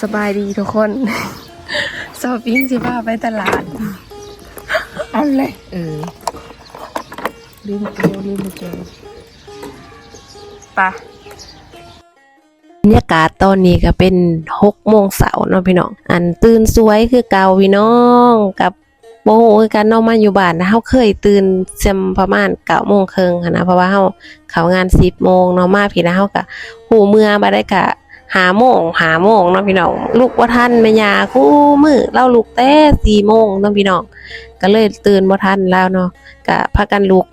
สบายดีทุกคนสอบปิ้งสิพาไปตลาด เอาเลย เออลืมเกลียวลืมไปเจอปะบรรยากาศตอนนี้ก็เป็นหกโมงเสาร์เนาะพี่น้อง อันตื่นสวยคือเก่าพี่น้องกับโมโหคือกันเนาะมาอยู่บ้านนะเฮาเคยตื่นจำประมาณเก้าโมงครึ่งหั้นนะเพราะว่าเฮาเข้างานสิบโมงเนาะมาพี่นะเฮาก็หูเมื่อมาได้กะ หาโมงหาโมงเนาะพี่น้องลูกว่าทันแม่ยาคู่มือเล่าลูกแต่สี่โมงเนาะพี่น้องก็เลยตื่นบ่ทันแล้วเนาะก็พากันลุก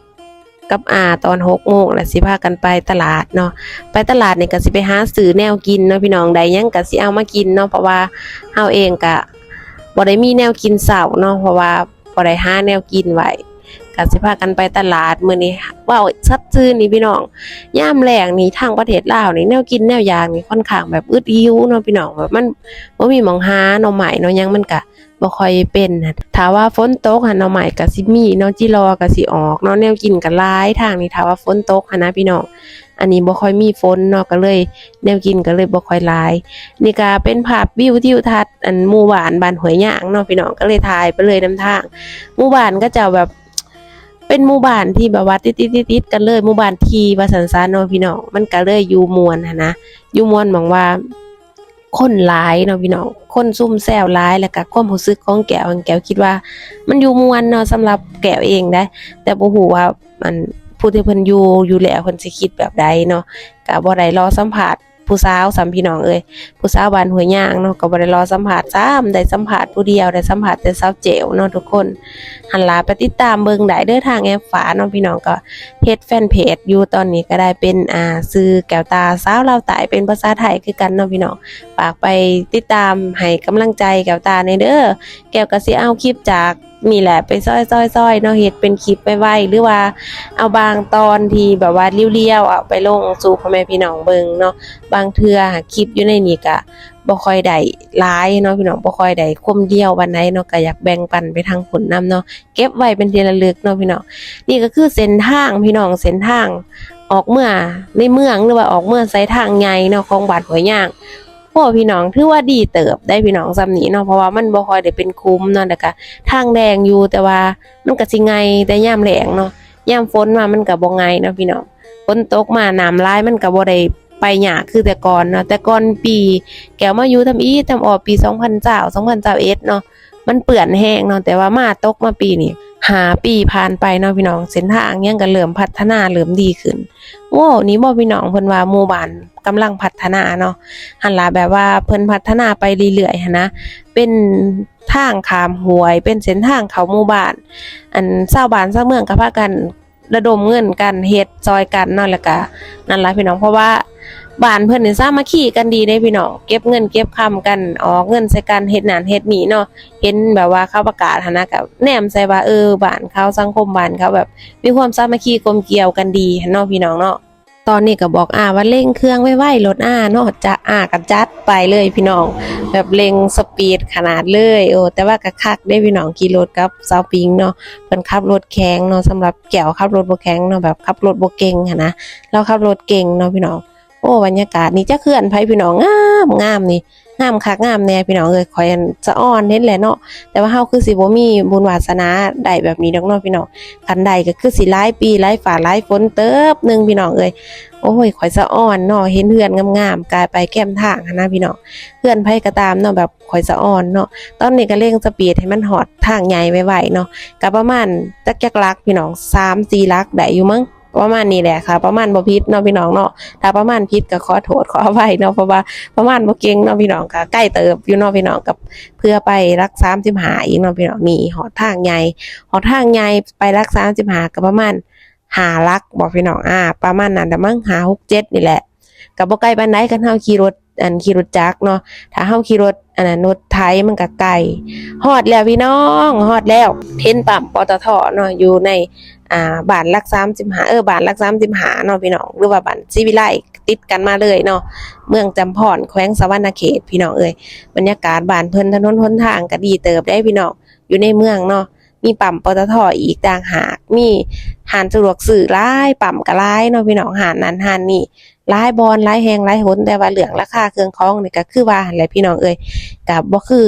กับอาตอนหกโมงแล้วสิพากันไปตลาดเนาะไปตลาดเนี่ยก็สิไปหาซื้อแนวกินเนาะพี่น้องใดยังก็สิเอามากินเนาะเพราะว่าเฮาเองก็บ่ได้มีแนวกินเช้าเนาะเพราะว่าบ่ได้หาแนวกินไว้ ก็สิพากันไปตลาดมื้อนี้ว้าชัดซื่อนี่พี่น้องย่ามแลงนี่ทางประเทศลาวนี่แนวกินแนวยางนี่ค่อนข้างแบบอึดหิวเนาะพี่น้องแบบมันบ่มีหมองหาเนาะใหม่เนาะยังมันก็บ่ค่อยเป็นน่ะถ้าว่าฝนตกหันเอาใหม่ก็สิมีเนาะจิรอก็สิออกเนาะแนวกินก็หลายทางนี่ถ้าว่าฝนตกหันนะพี่น้อง อันนี้บ่ค่อยมีฝนเนาะก็เลย แนวกินก็เลยบ่ค่อยหลาย นี่ก็เป็นภาพวิวทิวทัศน์อันหมู่บ้านบ้านหวยยางเนาะพี่น้องก็เลยถ่ายไปเลยนํทางหมู่บ้านก็จะแบบ เป็นหมู่บ้านที่แบบว่าติดๆกันเลยหมู่บ้านที่ว่าสันซานเนาะพี่น้องมันก็เลยอยู่มวลหันะอยู่มวลหมองว่า คนหลายเนาะพี่น้องคนซุ่มแซวหลายแล้วก็ความรู้สึกของแก้วแก้วคิดว่า มันอยู่มวนเนาะสำหรับแก้วเองได้ แต่บ่ฮู้ว่ามันผู้ที่เพิ่นอยู่อยู่แล้วเพิ่นสิคิดแบบใดเนาะก็บ่ได้รอสัมภาษณ์ ผู้สาวสามพี่น้องเอ้ยผู้สาวบ้านห้วยย่างเนาะก็บ่ได้รอสัมภาษณ์ซ้ำได้สัมภาษณ์ผู้เดียวได้สัมภาษณ์แต่สาวเจ๋วเนาะทุกคนหันหลาไปติดตามเบิ่งได้เด้อทางแอปฝาเนาะพี่น้องก็เฮ็ดแฟนเพจอยู่ตอนนี้ก็ได้เป็นอ่าซื้อแก้วตาสาวลาตายเป็นภาษาไทยคือกันเนาะพี่น้องฝากไปติดตามให้กำลังใจแก้วตาในเด้อแก้วก็สิเอาคลิปจาก นี่แหละไปซ้อยๆๆเนาะเฮ็ดเป็นคลิปไว้หรือว่าเอาบางตอนที่แบบว่าเลี้ยวๆเอาไปลงสู่พ่อแม่พี่น้องเบิ่งเนาะบางเทื่อคลิปอยู่ในนี้ก็บ่ค่อยได้หลายเนาะพี่น้องบ่ค่อยได้คมเดียววันไหนเนาะก็อยากแบ่งปันไปทางผลนํเนาะเก็บไว้เป็นที่ระลึกเนาะพี่น้องนี่ก็คือเส้นทางพี่น้องเส้นทางออกเมื่อในเมืองหรือว่าออกเมื่อไสทางใหญ่เนาะของบาดหัวย่าง วพี่น้องถือว่าดีเติบได้พี่น้องซ้ำนี้เนาะเพราะว่ามันบ่ค่อยได้เป็นคุ้มเนาะแล้วก็ทางแดงอยู่แต่ว่ามันก็สิไงแต่ย่ามแหลงเนาะย่ามฝนมามันก็บ่ไงเนาะพี่น้องฝนตกมาน้ำลายมันก็บ่ได้ไปหยาคือแต่ก่อนเนาะแต่ก่อนปีแก้วมาอยู่ทำอีทำออปี2020 2021เนาะมันเปื่อนแห้งเนาะแต่ว่ามาตกมาปีนี้ หาปีผ่านไปเนาะพี่น้องเส้นทางยังก็เริ่มพัฒนาเริ่มดีขึ้นโว้นี่บ่พี่น้องเพิ่นว่าหมู่บ้านกำลังพัฒนาเนาะหันละแบบว่าเพิ่นพัฒนาไปเรื่อยๆหันนะ เป็นทางขามหวย เป็นเส้นทางเขาหมู่บ้าน อันชาวบ้านชาวเมืองก็พากันระดมเงินกันเฮ็ดซอยกันเนาะแล้วก็นั่นล่ะพี่น้องเพราะว่า บ้านเพิ่นนี่สามัคคีกันดีเด้พี่น้องเก็บเงินเก็บคำกันออกเงินใส่กันเฮ็ดนั่นเฮ็ดหนีเนาะเห็นแบบว่าเขาประกาศหนะก็แนมใส่ว่าเออบ้านเขาสังคมบ้านเขาแบบ มีความสามัคคีกลมเกลี่ยวกันดีเนาะพี่น้องเนาะตอนนี้ก็บอกอาว่าเร่งเครื่องไว้ๆรถอาเนาะจะอากับจัดไปเลยพี่น้อง แบบเร่งสปีดขนาดเลยโอ้แต่ว่าก็คักได้พี่น้องขี่รถกับสาวปิงเนาะเพิ่นขับรถแข็งเนาะสำหรับแก้วขับรถบ่แข็งเนาะแบบขับรถบ่เก่งนนะเราขับรถเก่งเนาะพี่น้อง โอ้บรรยากาศนี่จะเคลื่อนไผพี่น้องงามงามนี่งามคักงามแน่พี่น้องเอ้ยคอยอันสะอ้อนเห็นแหละเนาะแต่ว่าเฮาคือสิบ่มีบุญวาสนาได้แบบนี้ดอกเนาะพี่น้องคันใดก็คือสิหลายปีหลายฝ่าหลายฝนเติบหนึงพี่น้องเอ้ยโอ้ยข่อยสะอ่อนเนาะเห็นเฮือนงามๆกลายไปแก้มทากันนะพี่น้องเฮือนไผก็ตามเนาะแบบข่อยสะอ่อนเนาะตอนนี้ก็เร่งสปีดให้มันหอดทางใหญ่ไวๆเนาะก็ประมาณจักจักลักพี่น้อง3 4ลักได้อยู่มั้ง ประมาณนี้แหละค่ะ ประมาณบ่ผิดเนาะพี่น้องเนาะถ้าประมาณผิดก็ขอโทษขออภัยเนาะเพราะว่าประมาณบ่เก่งเนาะพี่น้องก็ใกล้เติบอยู่เนาะพี่น้องกับเพื่อไปรัก35อีกเนาะพี่น้องนี่หอดทางใหญ่หอดทางใหญ่ไปรัก35ก็ประมาณหาลักบอกพี่น้องอ่า ประมาณนั้นแต่มั้งหาหกเจ็ดนี่แหละกับบ่ไกลปานใดกันเฮาขี่รถอันขี่รถจักรเนาะถ้าเฮาขี่รถอันนั้นรถไถมันก็ไกลฮอดแล้วพี่น้องฮอดแล้วเห็นปั๊มปตทเนาะอยู่ใน อ่าบ้านรัก35เออบ้านรัก35เนาะพี่น้องหรือว่าบ้านศิวิไลติดกันมาเลยเนาะเมืองจำพรแขวงสะวรรณเขตพี่น้องเอ้ยบรรยากาศบ้านเพลินถนนหนทางก็ดีเติบได้พี่น้องอยู่ในเมืองเนาะมีปั๊มปตทอีกต่างหากมีหานสะดวกซื้อหลายปั๊มก็หลายเนาะพี่น้องหานนั้นหานนี่หลายบอนหลายแหงหลายหนแต่ว่าเรื่องราคาเครื่องของนี่ก็คือว่าหั่นแหละพี่น้องเอ้ยก็บ่คือ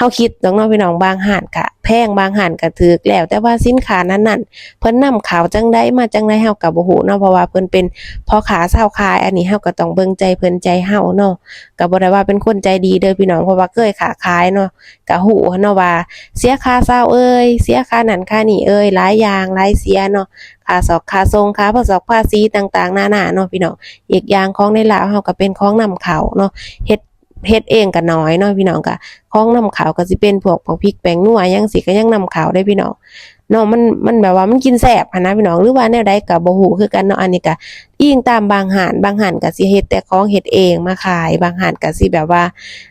เฮาคิดดอกเนาะพี่น้องบางห้านก็แพงบางห้านก็ถูกแล้ว แต่ว่าสินค้านั้นๆเพิ่นนำเข้าจังได๋มาจังได๋เฮาก็บ่ฮู้เนาะเพราะว่าเพิ่นเป็นพ่อค้าชาวขาย อันนี้เฮาก็ต้องเบิ่งใจเพิ่นใจเฮาเนาะก็บ่ได้ว่าเป็นคนใจดีเด้อพี่น้องเพราะว่าเคยค้าขายเนาะก็ฮู้เนาะว่าเสียค่าเช่าเอ้ยเสียค่านั่นค่านี่เอ้ยหลายอย่างหลายเสียเนาะค่าสอกค่าทรงค่าผสอกภาษีต่างๆนานาเนาะพี่น้องอีกอย่างของในลาวเฮาก็เป็นของนำเข้าเนาะเฮ็ด เฮ็ดเองก็น้อยเนาะพี่น้องก็ของนำเข้าก็สิเป็นพวกของพริกแป้งนัวยังสิก็ยังนำเข้าได้พี่น้องเนาะมันมันแบบว่ามันกินแซ่บนะพี่น้องหรือว่าแนวใดก็บ่ฮู้คือกันเนาะอันนี้ก็อิงตามบางหานบางหานก็สิเฮ็ดแต่ของเฮ็ดเองมาขายบางหานก็สิแบบว่า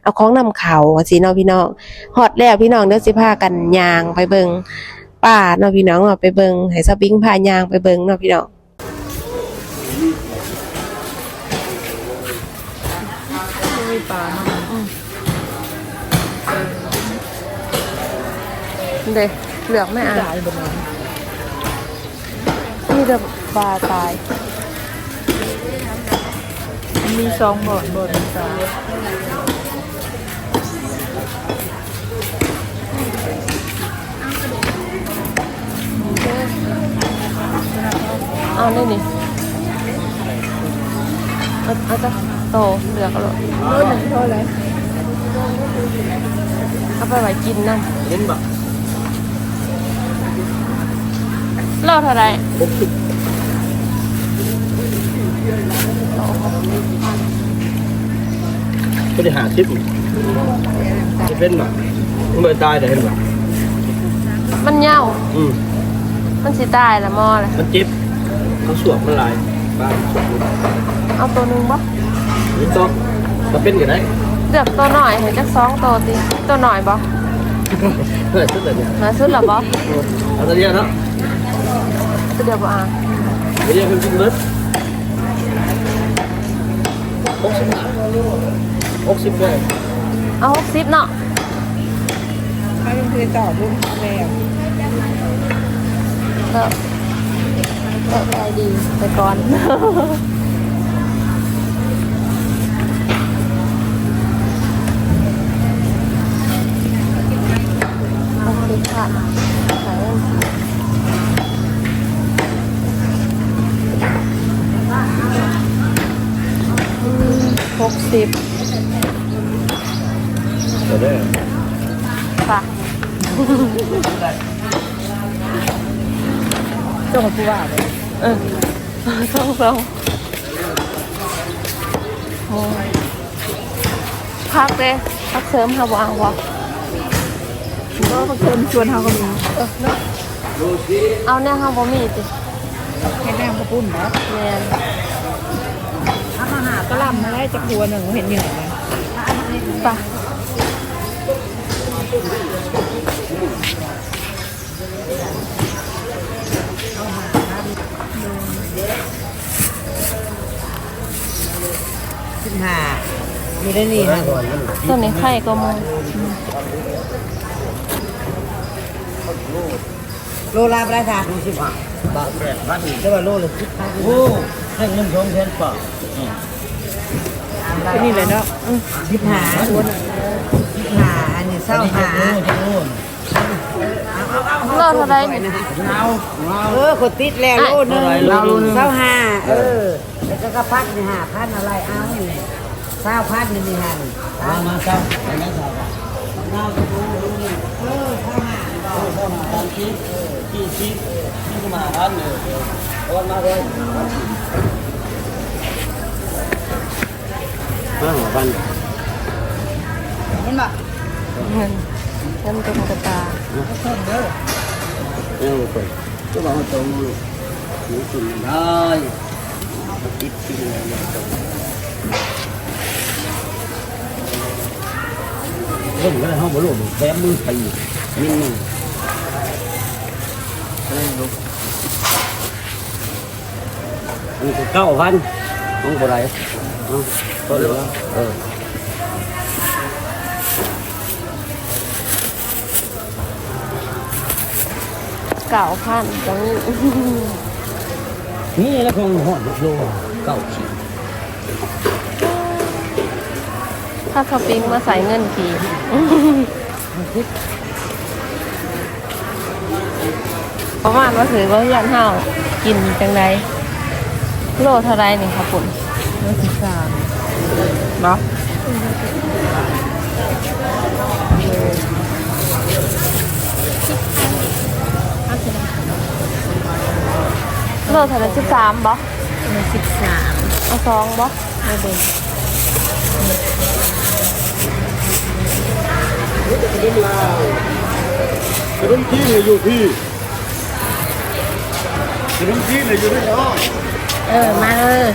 เอาของนำเข้าสิเนาะพี่น้องฮอดแล้วพี่น้องเดี๋ยวสิพากันยางไปเบิงป่าเนาะพี่น้องเนาะไปเบิงให้สปิงพายางไปเบิงเนาะพี่น้อง ปลาเด้เหลือกไม่อะตายบนนั้นมีแต่ปลาตาย มีซองบ่อนบ่อนตายเอาได้นี่เอาเอาจะ โตเหลือกเอาเลยโลหนึ่งเท่าไหร่เอาไปไว้กินนั่นเห็นบ่เล่าเท่าไหรหกสิบก็จะหาชิปจะเป็นบ่มันไม่ตายแต่เห็นบ่มันเหย้าอืมมันสิตายละมอเลยมันเจ็บเขาสวมมันลายบ้านสวมมันเอาตัวหนึงบ่ นี่ต้องมาเป็นกันได้เลือกตัวหน่อยเห็นจักสองตัวติตัวหน่อยบ่เฮ้ยสุดเลยเนี่ยน้อยสุดละบ่เอาตัวเดียวเนาะตัวเดียวบ่อะตัวเดียวเป็นชิ้นเบิร์ดหกสิบบาทหกสิบเลยเอาหกสิบเนาะเขายังเคยตอบลูกแล้วเลิกเลิกได้ดีไปก่อน โอเคค่ะขายยังอืมหกสิบตัวเดียวค่ะเจ้าของผู้ว่าเลยเออสองสองโอ้ยพักเลยพักเสริมค่ะวางวะ ก็บางคนชวนเขาก็มีเอาเนี่ยค่ะบ่มีสิให้แม่มาปุ้นนะแมนถ้ามาหาก็ลำมาได้จะครัวหนึ่งเห็นอยู่ไหนไหมไปะสิบห้ามีได้นี่นะตัวนี้ไข่ก็มึง โลลาไปได้ค่ะสิบห้าบาทแปดบาทอีกจะว่าโลละสิบห้าโอ้ให้เงินสองแสนกว่านี่เลยเนาะสิบห้าสิบห้าอันนี้เศร้าหาเลิกเท่าไรนี่เออคนติดแล้วโลนึ่งเศร้าหาเออแล้วก็กระพักนี่หาพันอะไรเอาเศร้าพันนี่มีหันมามาครับไปไหนครับกี่กี่กี่ที่มาร้านเลยวันมาเลยมาหัววันเห็นป่ะเงินเงินเป็นกระตาเออไปก็บอกว่าตรงลูกหนูกินได้ติดกินอะไรตรงเออะไรห้องบลูกแถมมือไปนิดนึงอันนี้เก้าพันของอะไรอ๋อตัวเดียวเออเ chi chi nhưng mà ăn được con mà rồi Hả, văn Nhìn mà Nhìn Em cũng vâng. có ta vâng. Em cũng có Tôi bảo tôi luôn Nếu tôi nhìn ơi Một ít khi này là tôi Không, nó không có lộ một vé mưa thành Nhưng mà ก่าพันตรงนี้นี่แล้วคงหอดโลเก้าขีดถ้าสปริงมาใส่เงินกี่ประมาณว่าถือว่ายันเฮากินจังได โลเท่าไรนี่ครับปุ่นโลสิบสามเนาะโลเท่าไรสิบสามบ่โลสิบสามเอาสองบ่ไม่เบิ่งขนมจีนเลยอยู่พี่ขนมจีนเลยอยู่ที่น้อง เออ มาเออ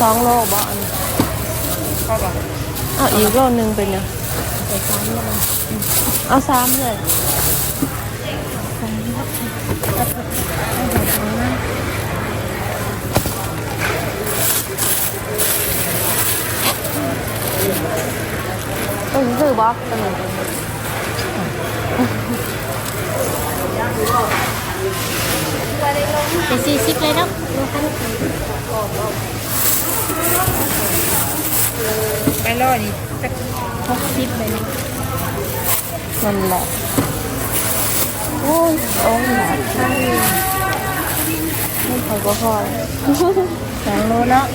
สองโลบ่อันเอาอีกโลนึงเป็นยังเอาสามเลย ต้องซื้อบ่ตัวหนึ่งไปสี่สิบเลยเนาะไปรอดิสักหกสิบเลยนะนั่นแหละโอ้ยโอ้ยหนาใช่ไม่พอก็พอสองโลเนาะ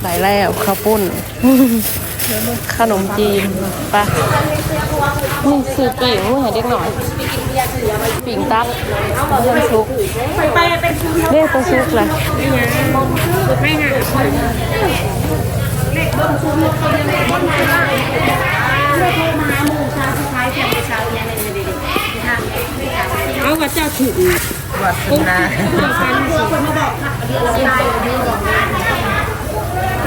ไหลแล้วข้าวปุ้น ขนมจีนไปะนี่สื่อปิ่งมือให้เด็กหน่อย ปิ่งตับเรื่องซุกเรียกตัวซุกเลยไม่ห่ะเอาว่าเจ้าถูกวัดนาเ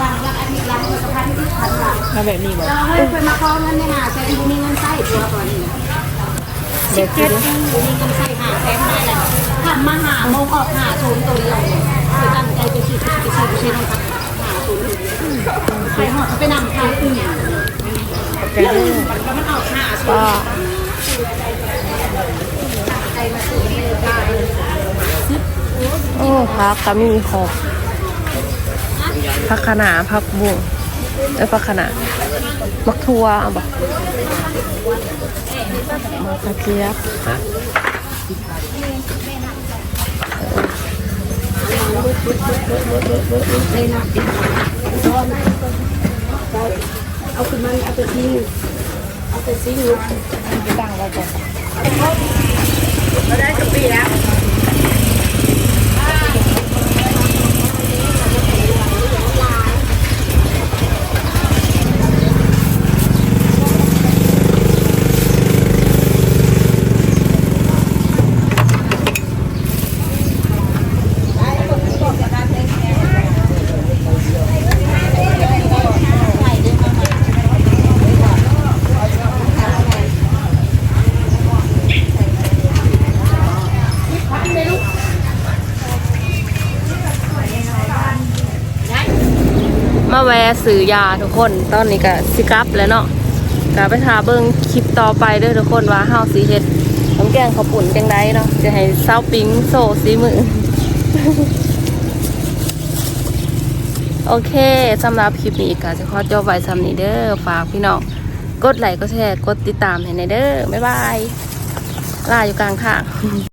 มาแบบนี้บอกเฮ้ยเคยมาขอเงินเนี่ยนะแต่ดูมีเงินใช้ตัวก่อนนี่เด็กเจ็ดปีมีเงินใช้หาแสนได้แหละทำมาหาโมงออกหาศูนตัวเดียวคือตั้งใจไปฉีดไปฉีดไปฉีดน้องพักหาศูนย์ไปหอดไปนำทางอื่นมันออกหาศูนก็ย์ใจมาชนโอ้พักก็มีหก พักขนาพักบุ้งเอ้ยพักขนามักทัวเอาบ่มักกระเจี๊ยบเอาขึ้นมาเอาไปทิ้งเอาไปทิ้งได้กับปีแล้ว มาแวะซื้อยาทุกคน ตอนนี้ก็สิกลับแล้วเนาะก็ไปทาเบิ่งคลิปต่อไปด้อทุกคนว่าเฮาสิเฮ็ดน้ำแกงข้าวปุ่นจังไดเนาะจะให้เซาปิ้งโซสีมือ โอเคสำหรับคลิปนี้ก็จะขอจบไว้ซ้ำนี้เด้อฝากพี่น้องกดไลค์กดแชร์กดติดตามให้ในเด้อบ๊ายบายลาอยู่กลางทาง